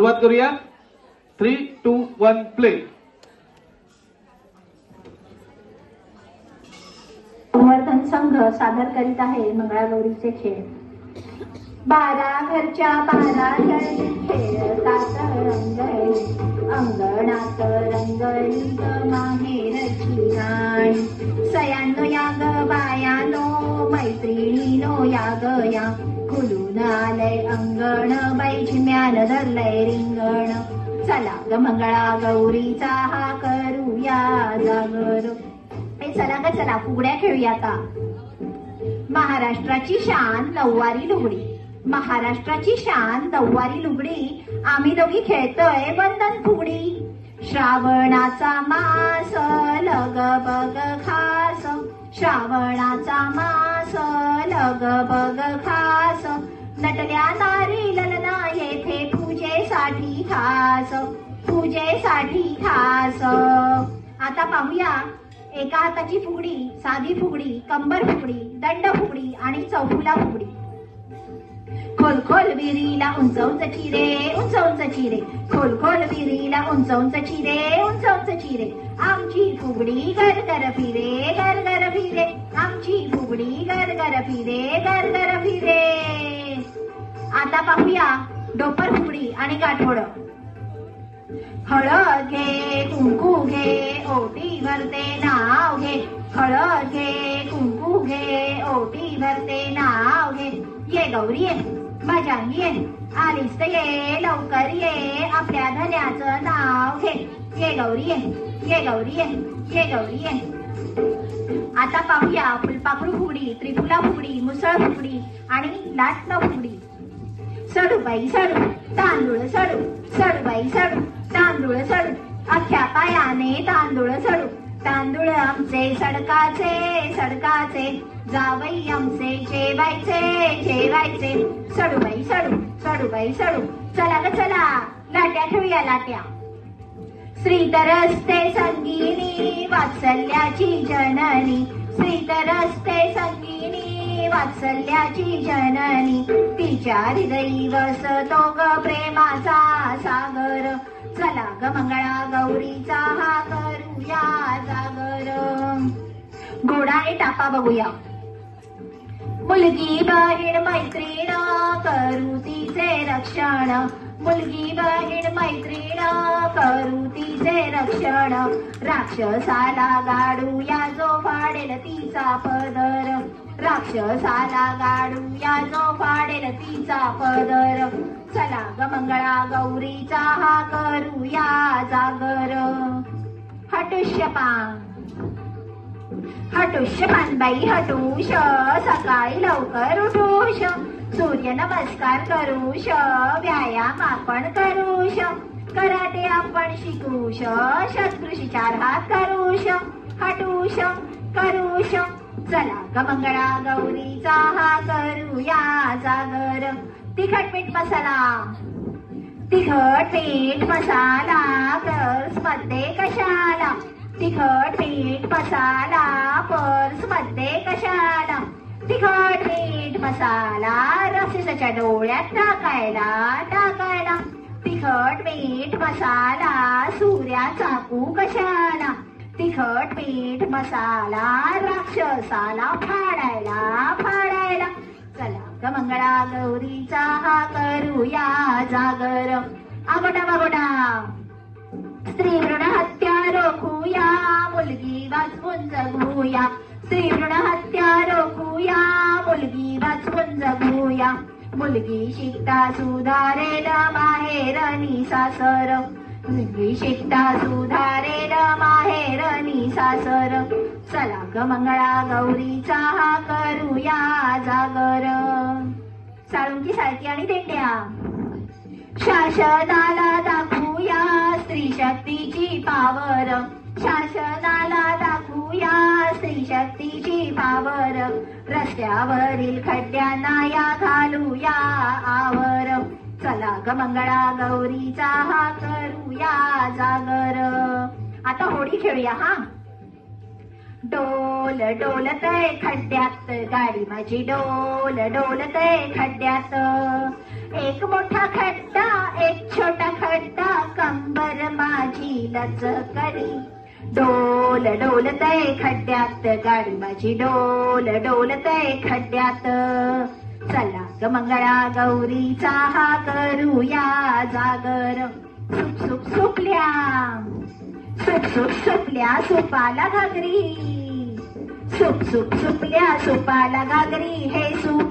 सुरुवात करूया. Three to one play संवर्धन संघ सादर करीत आहे मंगळागौरीचे खेळ. बारा घरच्या बारा खेळतात रंगळी अंगणात रंगळी माहेरची राणी सयानो या ग बायानो मैत्रिणीनो या ग या. खुलून आलय अंगण बाई म्यान धरलंय रिंगण. चला ग मंगळा गौरीचा हा करूया जागर. ए चला ग चला फुगड्या खेळूया आता. महाराष्ट्राची शान नऊवारी लुगडी. महाराष्ट्राची शान नऊवारी लुगडी. आम्ही दोघी खेळतोय बंधन फुगडी. श्रावणाचा मास लग बग खास. श्रावणाचा मास लग बग खास. नटल्या नारी ललना येथे पूजेसाठी खास. पूजेसाठी खास. आता पाहूया एका हाताची फुगडी साधी फुगडी कंबर फुगडी दंड फुगडी आणि चौफुला फुगडी. खोल खोल विहिरीला उंच उंच चिरे उंच उंच चिरे. खोल खोल विहिरीला उंच उंच चिरे उंच उंच चिरे. आमची फुगडी घर घर फिरे फिरे दर फिरे. आता पाहूया डोपर फुगडी आणि गाठोड. हळद घे कुंकू घे ओटी भरते नाव घे. हळद घे कुंकू घे ओटी भरते नाव घे. ये गौरी ये माझ्या ये आलीस तर ये लवकर ये आपल्या धन्याचं नाव घे. ये गौरी ये ये गौरी ये ये गौरी ये. आता पाहूया फुलपाखरू फुगडी त्रिफुला फुगडी मुसळ फुगडी आणि लाटणं फुगडी. सडू बाई सडू तांदूळ सडू सडू बाई सडू तांदूळ सडू अख्ख्या पायाने तांदूळ सडू. तांदूळ आमचे सडकाचे सडकाचे जावई आमचे जेवायचे जेवायचे. सडू बाई सडू सडू बाई सडू. चला ग चला. लाट्या ठेवूया लाट्या. श्रीधरस्ते संगिनी वात्सल्याची जननी. श्रीधरस्ते संगिनी वात्सल्याची जननी. तिच्या हृदयी वसतो ग प्रेमाचा सागर. चला ग मंगळा गौरीचा हा करूया जागर. घोडाने टापा बघूया. मुलगी बहीण मैत्रीण करू तिचे रक्षण. मुलगी बहीण मैत्रीण करू तिचे रक्षण. राक्षसाला गाडूया जो फाडेल तिचा पदर. राक्षसाला गाडूया जो फाडेल तिचा पदर. चला ग मंगळा गौरीचा हा करूया जागर. हटुष्यपा पान हटुष्य पानबाई हटूश सकाळी लवकर उठूश. सूर्य नमस्कार करूश व्यायाम आपण करूश. कराटे आपण शिकूश शत्रुशी चार हात करूश. हटूश करूश. चला ग मंगळा गौरीचा हा करूया जागर. तिखट मीठ मसाला. तिखट मीठ मसाला पर्समध्ये कशाला? तिखट मीठ मसाला. पर्समध्ये कशाला? तिखट मीठ मसाला रसिसाच्या डोळ्यात टाकायला टाकायला. तिखट मीठ मसाला सूर्या चाकू कशाला? तिखट मीठ मसाला राक्षसाला फाडायला फाडायला. चला ग मंगळा गौरीचा हा करूया जागर. आगोटा बागोटा. स्त्री भ्रूण हत्या रोखूया. मुलगी वाचवून जगूया स्त्री हत्या रोखूया. मुलगी वाचून जगूया मुलगी शिकता सुधारेल माहेर नि सासर मुलगी शिकता सुधारेल माहेर नि सासर चला ग मंगळा गौरीचा हा करूया जागर. साळुंकी सारखी आणि देट्या शासनाला दाखवूया स्त्री शक्तीची पावर. शासनाला पावर. रस्त्यावरील खड्ड्यांना या घालूया आवर. चला ग मंगळा गौरीचा हा करूया जागर. आता होडी खेळूया हा? डोल डोलतय खड्ड्यात गाडी माझी डोल डोलतय खड्ड्यात. एक मोठा खड्डा एक छोटा खड्डा कंबर लच करी डोल डोलतय खड्ड्यात. गाडी माझी डोल डोलतय खड्ड्यात. चला ग मंगळा गौरीचा हा करूया जागर. सुप सुप सुपल्या. सुप सुप सुपल्या सुपाला घागरी. सुप सुप सुपल्या सुपाला घागरी. हे सुप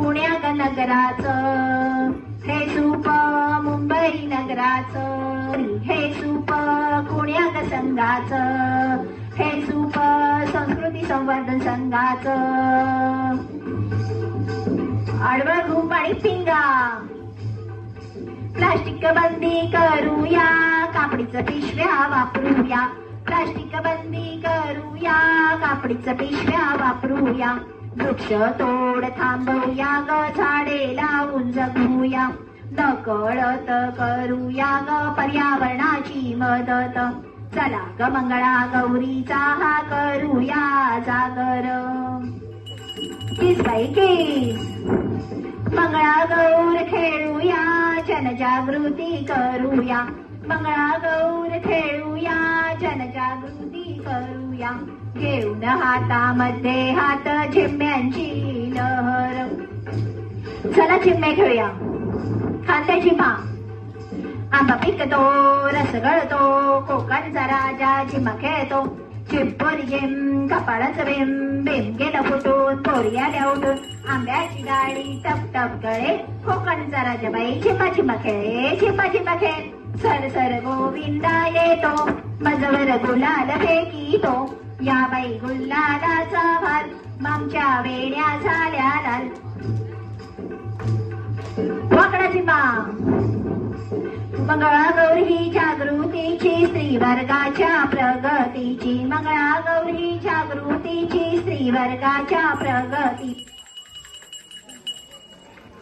पुण्यात नगराचं हे सूप मुंबई नगराचं. हे सूप पुण्यात संघाचं. हे सूप संस्कृती संवर्धन संघाचं. आडवळ घुम आणि पिंगा. प्लास्टिक बंदी करूया. कापडीचं पिशव्या वापरूया. प्लास्टिक बंदी करूया. कापडीचं पिशव्या वापरूया. वृक्ष तोड थांबवूया ग झाडे लावून जगूया नकळत करूया ग पर्यावरणाची मदत. चला ग मंगळा गौरीचा हा करूया जागर. तीस बाई किस खेळूया जनजागृती करूया. मंगळागौर खेळूया जनजागृती करूया घेऊन हातामध्ये हात झिम्म्यांची लहर चला झिम्मे खेळूया. खांद्या झिम्मा आंबा पिकतो रस गळतो कोकणचा राजा झिम्मा खेळतो चिप्पोरी झिम कपाळाचं बिम बिम गेलं फुटून पोरी आल्या उठून आंब्याची गाडी टप टप गळे कोकणचा राजा बाई झिम्मा झिम्मा खेळे झिम्मा झिम्मा खेळ. सर सर गोविंदा येतो मजवर गुलाल फेकीतो या बाई गुल्लालाचा भार मामच्या वेड्या झाल्या लाल वाकडाची झिम्मा मंगळागौर ही जागृतीची स्त्री वर्गाच्या प्रगतीची. मंगळागौर ही जागृतीची स्त्री वर्गाच्या प्रगती